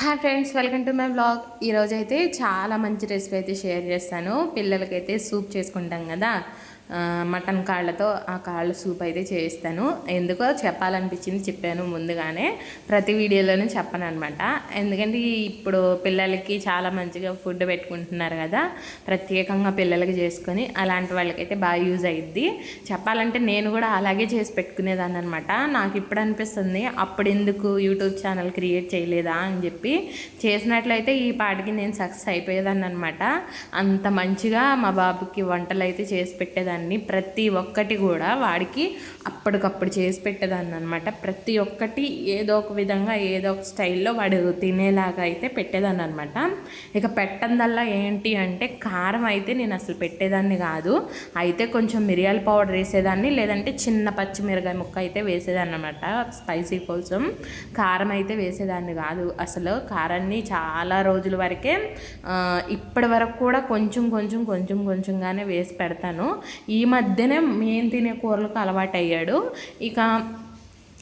Hi friends welcome to my blog ఈరోజైతే చాలా మంచి రెసిపీ అయితే షేర్ చేస్తాను. పిల్లలకైతే సూప్ చేసుకుంటాం కదా. మటన్ కాళ్ళతో ఆ కాళ్ళ సూప్ అయితే చేయిస్తాను. ఎందుకో చెప్పాలనిపించింది చెప్పాను ముందుగానే. ప్రతి వీడియోలోనూ చెప్పను అనమాట ఎందుకంటే ఇప్పుడు పిల్లలకి చాలా మంచిగా ఫుడ్ పెట్టుకుంటున్నారు కదా. ప్రత్యేకంగా పిల్లలకి చేసుకొని అలాంటి వాళ్ళకైతే బాగా యూజ్ అయ్యిద్ది చెప్పాలంటే నేను కూడా అలాగే చేసి పెట్టుకునేదాన్ని అనమాట నాకు ఇప్పుడు అనిపిస్తుంది అప్పుడు ఎందుకు యూట్యూబ్ ఛానల్ క్రియేట్ చేయలేదా అని చెప్పి. చేసినట్లయితే ఈ పాటికి నేను సక్సెస్ అయిపోయేదాన్ని అనమాట అంత మంచిగా మా బాబుకి వంటలు అయితే చేసి పెట్టేదాన్ని. ప్రతి ఒక్కటి కూడా వాడికి అప్పటికప్పుడు చేసి పెట్టేదాన్ని అనమాట ప్రతి ఒక్కటి ఏదో ఒక విధంగా ఏదో ఒక స్టైల్లో వాడు తినేలాగా అయితే పెట్టేదాన్ని అనమాట ఇక పెట్టందల్లా ఏంటి అంటే కారం అయితే నేను అసలు పెట్టేదాన్ని కాదు. అయితే కొంచెం మిరియాల పౌడర్ వేసేదాన్ని లేదంటే చిన్న పచ్చిమిరకాయ ముక్క అయితే వేసేదాన్ని అనమాట స్పైసీ కోసం కారం అయితే వేసేదాన్ని కాదు. అసలు కారాన్ని చాలా రోజుల వరకే ఇప్పటి వరకు కూడా కొంచెం కొంచెం కొంచెం కొంచెంగానే వేసి పెడతాను. ఈ మధ్యనే మేము తినే కూరలకు అలవాటు అయ్యాడు ఇక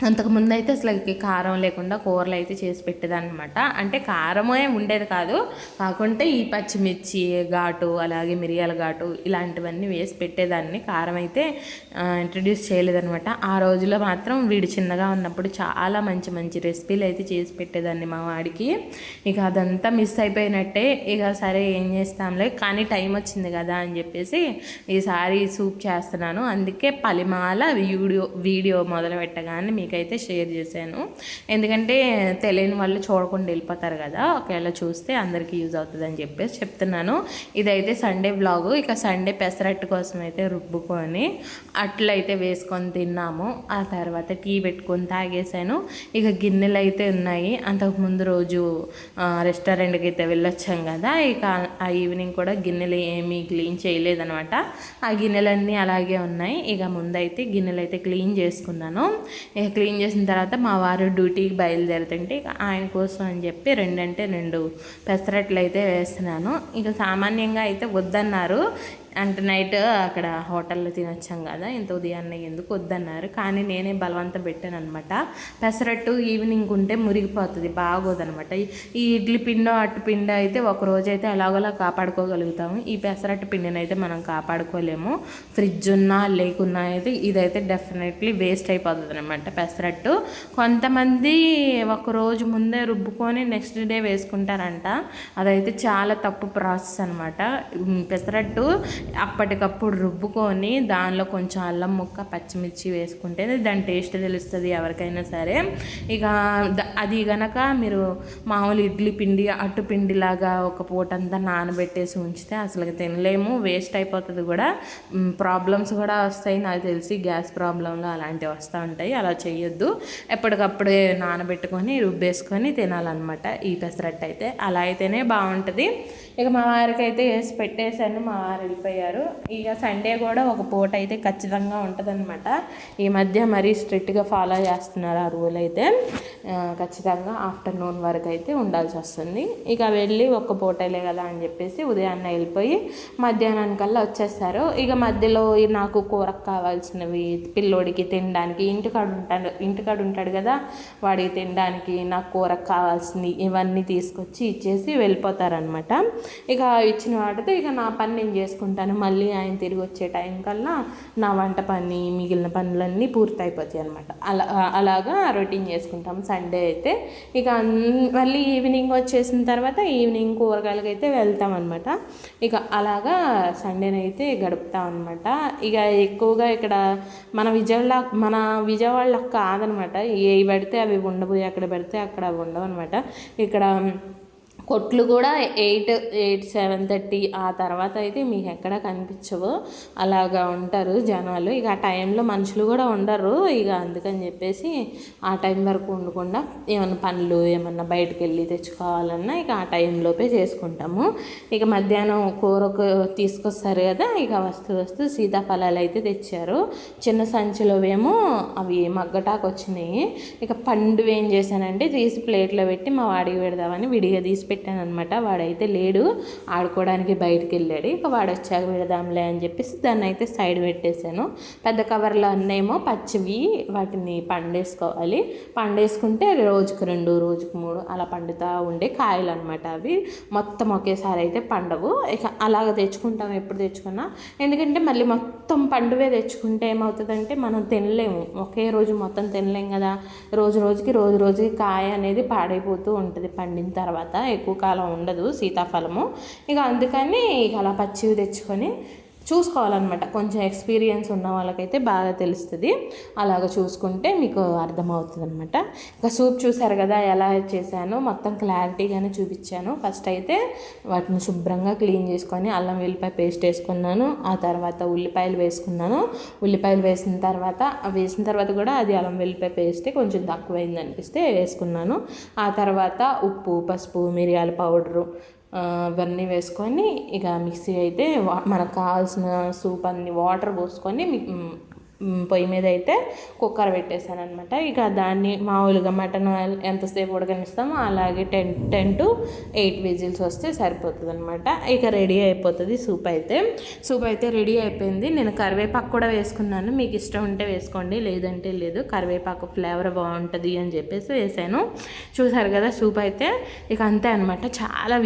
అంతకుముందు అయితే అసలు కారం లేకుండా కూరలు అయితే చేసి పెట్టేదన్నమాట. అనమాట అంటే కారమే ఉండేది కాదు. కాకుంటే ఈ పచ్చిమిర్చి ఘాటు అలాగే మిరియాల ఘాటు ఇలాంటివన్నీ వేసి పెట్టేదాన్ని. కారం అయితే ఇంట్రడ్యూస్ చేయలేదన్నమాట. ఆ రోజులో మాత్రం వీడు చిన్నగా ఉన్నప్పుడు చాలా మంచి మంచి రెసిపీలు అయితే చేసి పెట్టేదాన్ని మా వాడికి. ఇక అదంతా మిస్ అయిపోయినట్టే. ఇక సరే ఏం చేస్తాంలే. కానీ టైం వచ్చింది కదా అని చెప్పేసి ఈసారి సూప్ చేస్తున్నాను. అందుకే పలిమాల వీడియో వీడియో మొదలు పెట్టగానే మీకైతే షేర్ చేశాను. ఎందుకంటే తెలియని వాళ్ళు చూడకుండా వెళ్ళిపోతారు కదా ఒకవేళ చూస్తే అందరికీ యూజ్ అవుతుందని చెప్పేసి చెప్తున్నాను. ఇదైతే సండే బ్లాగు ఇక సండే పెసరట్టు కోసం అయితే రుబ్బుకొని అట్లయితే వేసుకొని తిన్నాము. ఆ తర్వాత టీ పెట్టుకొని తాగేసాను ఇక గిన్నెలు అయితే ఉన్నాయి. అంతకుముందు రోజు రెస్టారెంట్కి అయితే వెళ్ళొచ్చాం కదా ఇక ఆ ఈవినింగ్ కూడా గిన్నెలు ఏమీ క్లీన్ చేయలేదనమాట. ఆ గిన్నెలన్నీ అలాగే ఉన్నాయి. ఇక ముందైతే గిన్నెలు అయితే క్లీన్ చేసుకున్నాను. ఇక క్లీన్ చేసిన తర్వాత మా వారు డ్యూటీకి బయలుదేరుతుంటే ఇక ఆయన కోసం అని చెప్పి రెండంటే రెండు పెసరట్లు అయితే వేస్తున్నాను. ఇక సామాన్యంగా అయితే వద్దన్నారు. అంటే నైట్ అక్కడ హోటల్లో తినొచ్చాం కదా ఇంత ఉదయాన్నే ఎందుకు వద్దన్నారు. కానీ నేనే బలవంతం పెట్టాను అనమాట పెసరట్టు ఈవినింగ్ ఉంటే మురిగిపోతుంది బాగోదనమాట ఈ- ఇడ్లీ పిండో అట్టు పిండో అయితే ఒక రోజైతే ఎలాగోలా కాపాడుకోగలుగుతాము. ఈ పెసరట్టు పిండిని అయితే మనం కాపాడుకోలేము. ఫ్రిడ్జ్ ఉన్నా లేకున్నా అయితే ఇదైతే డెఫినెట్లీ వేస్ట్ అయిపోతుంది అనమాట పెసరట్టు. కొంతమంది ఒక రోజు ముందే రుబ్బుకొని నెక్స్ట్ డే వేసుకుంటారంట. అదైతే చాలా తప్పు ప్రాసెస్ అనమాట పెసరట్టు అప్పటికప్పుడు రుబ్బుకొని దానిలో కొంచెం అల్లం ముక్క పచ్చిమిర్చి వేసుకుంటే దాని టేస్ట్ తెలుస్తుంది ఎవరికైనా సరే. ఇక అది గనక మీరు మామూలు ఇడ్లీ పిండి అట్టు పిండిలాగా ఒక పూట అంతా నానబెట్టేసి ఉంచితే అసలు తినలేము వేస్ట్ అయిపోతుంది కూడా. ప్రాబ్లమ్స్ కూడా వస్తాయి. నాకు తెలిసి గ్యాస్ ప్రాబ్లంలు అలాంటివి వస్తూ ఉంటాయి. అలా చేయొద్దు ఎప్పటికప్పుడే నానబెట్టుకొని రుబ్బేసుకొని తినాలన్నమాట. ఈ పెసరట్టు అయితే అలా అయితేనే బాగుంటుంది. ఇక మా వారికి అయితే వేసి పెట్టేశాను. మా వారు వెళ్ళిపోయారు ఇక సండే కూడా ఒక పూట అయితే ఖచ్చితంగా ఉంటుందన్నమాట. ఈ మధ్య మరీ స్ట్రిక్ట్గా ఫాలో చేస్తున్నారు ఆ రూల్ అయితే. ఖచ్చితంగా ఆఫ్టర్నూన్ వరకు అయితే ఉండాల్సి వస్తుంది. ఇక వెళ్ళి ఒక్క పూటలే కదా అని చెప్పేసి ఉదయాన్నే వెళ్ళిపోయి మధ్యాహ్నానికల్లా వచ్చేస్తారు. ఇక మధ్యలో నాకు కూరకు కావాల్సినవి పిల్లోడికి తినడానికి ఇంటికాడ ఉంటాడు ఇంటికాడ ఉంటాడు కదా వాడికి తినడానికి నాకు కూరకు కావాల్సినవి ఇవన్నీ తీసుకొచ్చి ఇచ్చేసి వెళ్ళిపోతారనమాట ఇక ఇచ్చిన వాటితో ఇక నా పని నేను చేసుకుంటాను. మళ్ళీ ఆయన తిరిగి వచ్చే టైం కల్లా నా వంట పని మిగిలిన పనులన్నీ పూర్తి అయిపోతాయి అనమాట అలా అలాగా రొటీన్ చేసుకుంటాం. సండే అయితే ఇక అన్- మళ్ళీ ఈవినింగ్ వచ్చేసిన తర్వాత ఈవినింగ్ కూరగాయలకి అయితే వెళ్తాం అనమాట ఇక అలాగా సండేని అయితే గడుపుతాం అనమాట ఇక ఎక్కువగా ఇక్కడ మన విజయవాడ మన విజయవాడలో కాదనమాట ఏ పెడితే అవి ఉండవు ఎక్కడ పెడితే అక్కడ అవి ఉండవు అనమాట ఇక్కడ కొట్లు కూడా ఎయిట్ ఎయిట్ సెవెన్ థర్టీ ఆ తర్వాత అయితే మీకు ఎక్కడ కనిపించవు. అలాగా ఉంటారు జనాలు. ఇక ఆ టైంలో మనుషులు కూడా ఉండరు. ఇక అందుకని చెప్పేసి ఆ టైం వరకు ఉండకుండా ఏమైనా పనులు ఏమన్నా బయటకు వెళ్ళి తెచ్చుకోవాలన్నా ఇక ఆ టైంలోపే చేసుకుంటాము. ఇక మధ్యాహ్నం కూరకు తీసుకొస్తారు కదా ఇక వస్తూ వస్తూ సీతాఫలాలు అయితే తెచ్చారు. చిన్న సంచిలోవేమో అవి మగ్గటాకు వచ్చినాయి ఇక పండు ఏం చేశానంటే తీసి ప్లేట్లో పెట్టి మా వాడికి పెడదామని విడిగా తీసి పెట్టాను అనమాట వాడైతే లేడు. ఆడుకోవడానికి బయటికి వెళ్ళాడు. ఇక వాడు వచ్చాక పెడదాంలే అని చెప్పేసి దాన్ని అయితే సైడ్ పెట్టేశాను. పెద్ద కవర్లో అన్నేమో పచ్చివి వాటిని పండేసుకోవాలి. పండేసుకుంటే రోజుకు రెండు రోజుకు మూడు అలా పండుతూ ఉండే కాయలు అనమాట అవి. మొత్తం ఒకేసారి అయితే పండవు. ఇక అలాగ తెచ్చుకుంటాం. ఎప్పుడు తెచ్చుకున్నా. ఎందుకంటే మళ్ళీ మొత్తం పండువే తెచ్చుకుంటే ఏమవుతుందంటే మనం తినలేము. ఒకే రోజు మొత్తం తినలేం కదా. రోజు రోజుకి రోజు రోజుకి కాయ అనేది పాడైపోతూ ఉంటుంది పండిన తర్వాత. ఎక్కువ కాలం ఉండదు సీతాఫలము. ఇక అందుకని ఇక అలా పచ్చివి తెచ్చుకొని చూసుకోవాలన్నమాట. కొంచెం ఎక్స్పీరియన్స్ ఉన్న వాళ్ళకైతే బాగా తెలుస్తుంది. అలాగ చూసుకుంటే మీకు అర్థమవుతుంది అనమాట ఇంకా సూప్ చూసారు కదా ఎలా చేశానో మొత్తం క్లారిటీగానే చూపించాను. ఫస్ట్ అయితే వాటిని శుభ్రంగా క్లీన్ చేసుకొని అల్లం వెల్లిపాయ పేస్ట్ వేసుకున్నాను. ఆ తర్వాత ఉల్లిపాయలు వేసుకున్నాను. ఉల్లిపాయలు వేసిన తర్వాత వేసిన తర్వాత కూడా అది అల్లం వెల్లిపాయ పేస్టే కొంచెం తక్కువైంది అనిపిస్తే వేసుకున్నాను. ఆ తర్వాత ఉప్పు పసుపు మిరియాల పౌడరు ఇవన్నీ వేసుకొని ఇక మిక్సీ అయితే మనకు కావాల్సిన సూప్ అన్ని వాటర్ పోసుకొని పొయ్యి మీద అయితే కుక్కర్ పెట్టేశాను అనమాట ఇక దాన్ని మామూలుగా మటన్ ఎంతసేపు ఉడకనిస్తామో అలాగే ten ten to eight whistles వస్తే సరిపోతుంది అనమాట ఇక రెడీ అయిపోతుంది సూప్ అయితే. సూప్ అయితే రెడీ అయిపోయింది. నేను కరివేపాకు కూడా వేసుకున్నాను. మీకు ఇష్టం ఉంటే వేసుకోండి లేదంటే లేదు. కరివేపాకు ఫ్లేవర్ బాగుంటుంది అని చెప్పేసి వేసాను. చూసారు కదా సూప్ అయితే? ఇక అంతే అనమాట చాలా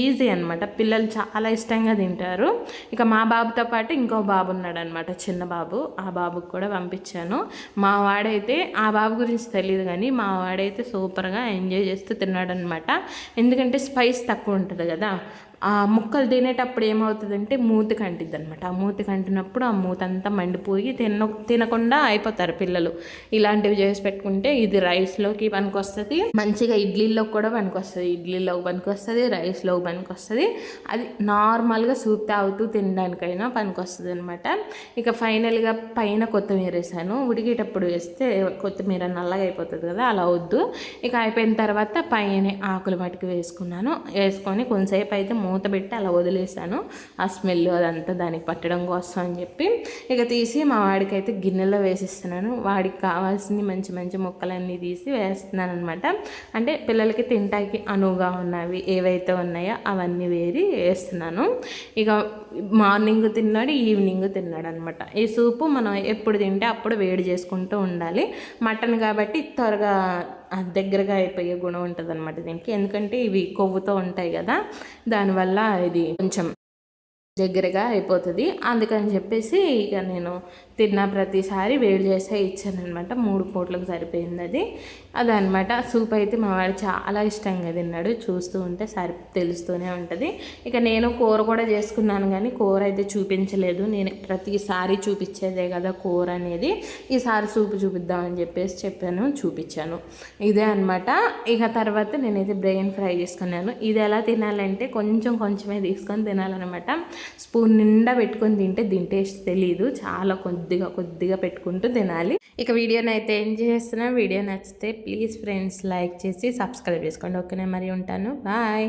ఈజీ అనమాట పిల్లలు చాలా ఇష్టంగా తింటారు. ఇక మా బాబుతో పాటు ఇంకో బాబు ఉన్నాడు అనమాట చిన్న బాబు. ఆ బాబు బాబుకి కూడా పంపించాను. మా వాడైతే ఆ బాబు గురించి తెలియదు కానీ మా వాడైతే సూపర్గా ఎంజాయ్ చేస్తూ తిన్నాడనమాట ఎందుకంటే స్పైస్ తక్కువ ఉంటుంది కదా. ఆ ముక్కలు తినేటప్పుడు ఏమవుతుందంటే మూత కంటిద్ది అనమాట ఆ మూతి కంటినప్పుడు ఆ మూత అంతా మండిపోయి తిన తినకుండా అయిపోతారు పిల్లలు. ఇలాంటివి చేసి పెట్టుకుంటే ఇది రైస్లోకి పనికొస్తుంది. మంచిగా ఇడ్లీలో కూడా పనికొస్తుంది. ఇడ్లీలోకి పనికొస్తుంది రైస్లోకి పనికొస్తుంది. అది నార్మల్గా సూప్ తాగుతూ తినడానికైనా పనికొస్తుంది అనమాట ఇక ఫైనల్గా పైన కొత్తిమీర వేసాను. ఉడికేటప్పుడు వేస్తే కొత్తిమీర నల్లగా అయిపోతుంది కదా అలా వద్దు. ఇక అయిపోయిన తర్వాత పైన ఆకులు మటుకు వేసుకున్నాను. వేసుకొని కొంతసేపు అయితే మూత పెట్టి అలా వదిలేసాను ఆ స్మెల్ అదంతా దానికి పట్టడం కోసం అని చెప్పి ఇక తీసి మా వాడికి అయితే గిన్నెలో వేసిస్తున్నాను. వాడికి కావాల్సిన మంచి మంచి ముక్కలన్నీ తీసి వేస్తున్నాను అనమాట అంటే పిల్లలకి తింటాకి అనువుగా ఉన్నవి ఏవైతే ఉన్నాయో అవన్నీ వేరి వేస్తున్నాను. ఇక మార్నింగ్ తిన్నాడు ఈవినింగ్ తిన్నాడు అనమాట ఈ సూపు మనం ఎప్పుడు తింటే అప్పుడు వేడి చేసుకుంటూ ఉండాలి. మటన్ కాబట్టి త్వరగా దగ్గరగా అయిపోయే గుణం ఉంటుంది అనమాట దీనికి. ఎందుకంటే ఇవి కొవ్వుతో ఉంటాయి కదా దానివల్ల ఇది కొంచెం దగ్గరగా అయిపోతుంది. అందుకని చెప్పేసి ఇక నేను తిన్న ప్రతిసారి వేడి చేసే ఇచ్చానమాట మూడు పూట్లకు సరిపోయింది అది. అదనమాట సూప్ అయితే మా వాడు చాలా ఇష్టంగా తిన్నాడు. చూస్తూ ఉంటే సరి తెలుస్తూనే ఉంటుంది. ఇక నేను కూర కూడా చేసుకున్నాను కానీ కూర అయితే చూపించలేదు. నేను ప్రతిసారి చూపించేదే కదా కూర అనేది. ఈసారి సూప్ చూపిద్దామని చెప్పేసి చెప్పాను చూపించాను. ఇదే అనమాట ఇక తర్వాత నేనైతే బ్రెయిన్ ఫ్రై చేసుకున్నాను. ఇది ఎలా తినాలంటే కొంచెం కొంచెమే తీసుకొని తినాలన్నమాట. స్పూన్ నిండా పెట్టుకొని తింటే దీని టేస్ట్ తెలియదు చాలా కొద్దిగా కొద్దిగా పెట్టుకుంటూ తినాలి. ఇక వీడియోని అయితే ఏం చేస్తున్నా. వీడియో నచ్చితే ప్లీజ్ ఫ్రెండ్స్ లైక్ చేసి సబ్స్క్రైబ్ చేసుకోండి. ఓకేనే? మరి ఉంటాను. బాయ్.